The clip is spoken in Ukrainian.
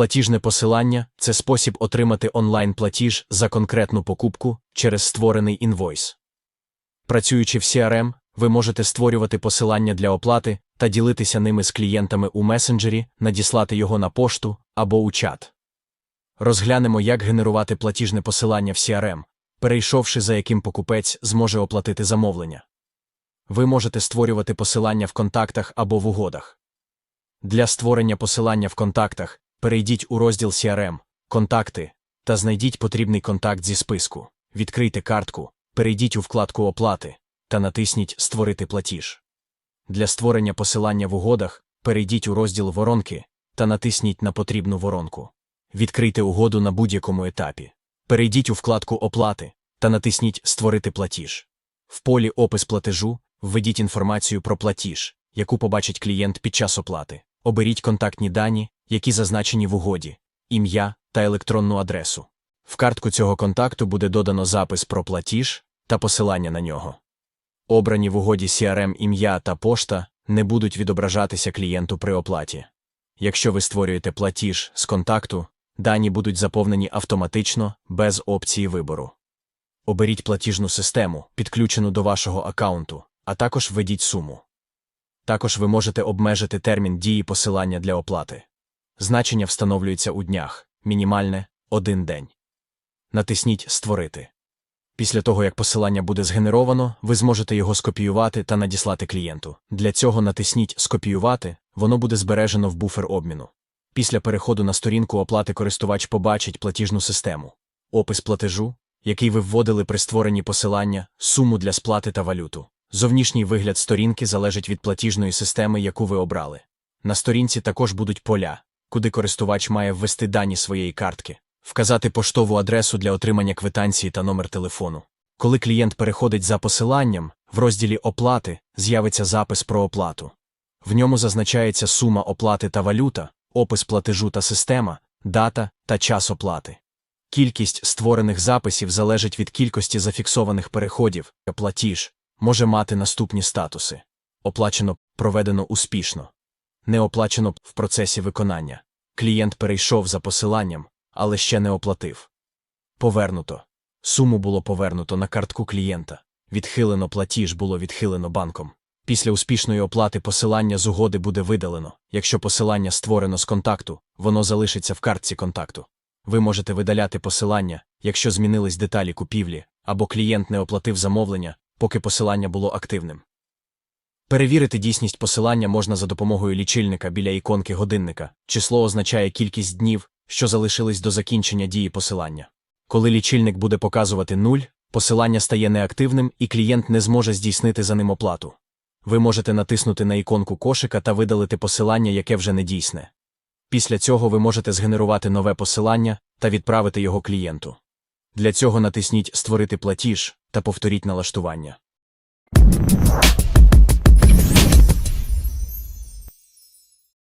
Платіжне посилання це спосіб отримати онлайн-платіж за конкретну покупку через створений інвойс. Працюючи в CRM, ви можете створювати посилання для оплати та ділитися ними з клієнтами у месенджері, надіслати його на пошту або у чат. Розглянемо, як генерувати платіжне посилання в CRM, перейшовши за яким покупець зможе оплатити замовлення. Ви можете створювати посилання в контактах або в угодах. Для створення посилання в контактах перейдіть у розділ CRM, Контакти та знайдіть потрібний контакт зі списку. Відкрийте картку, перейдіть у вкладку Оплати та натисніть Створити платіж. Для створення посилання в угодах перейдіть у розділ Воронки та натисніть на потрібну воронку. Відкрийте угоду на будь-якому етапі. Перейдіть у вкладку Оплати та натисніть Створити платіж. В полі Опис платежу введіть інформацію про платіж, яку побачить клієнт під час оплати. Оберіть контактні дані, які зазначені в угоді, ім'я та електронну адресу. В картку цього контакту буде додано запис про платіж та посилання на нього. Обрані в угоді CRM ім'я та пошта не будуть відображатися клієнту при оплаті. Якщо ви створюєте платіж з контакту, дані будуть заповнені автоматично без опції вибору. Оберіть платіжну систему, підключену до вашого аккаунту, а також введіть суму. Також ви можете обмежити термін дії посилання для оплати. Значення встановлюється у днях, мінімальне один день. Натисніть Створити. Після того, як посилання буде згенеровано, ви зможете його скопіювати та надіслати клієнту. Для цього натисніть Скопіювати, воно буде збережено в буфер обміну. Після переходу на сторінку оплати користувач побачить платіжну систему, опис платежу, який ви вводили при створенні посилання, суму для сплати та валюту. Зовнішній вигляд сторінки залежить від платіжної системи, яку ви обрали. На сторінці також будуть поля, куди користувач має ввести дані своєї картки, вказати поштову адресу для отримання квитанції та номер телефону. Коли клієнт переходить за посиланням, в розділі Оплати з'явиться запис про оплату. В ньому зазначається сума оплати та валюта, опис платежу та система, дата та час оплати. Кількість створених записів залежить від кількості зафіксованих переходів, платіж може мати наступні статуси: оплачено, проведено успішно, не оплачено в процесі виконання. Клієнт перейшов за посиланням, але ще не оплатив. Повернуто. Суму було повернуто на картку клієнта. Відхилено платіж було відхилено банком. Після успішної оплати посилання з угоди буде видалено. Якщо посилання створено з контакту, воно залишиться в картці контакту. Ви можете видаляти посилання, якщо змінились деталі купівлі, або клієнт не оплатив замовлення, поки посилання було активним. Перевірити дійсність посилання можна за допомогою лічильника біля іконки годинника. Число означає кількість днів, що залишились до закінчення дії посилання. Коли лічильник буде показувати нуль, посилання стає неактивним і клієнт не зможе здійснити за ним оплату. Ви можете натиснути на іконку кошика та видалити посилання, яке вже не дійсне. Після цього ви можете згенерувати нове посилання та відправити його клієнту. Для цього натисніть Створити платіж та повторіть налаштування.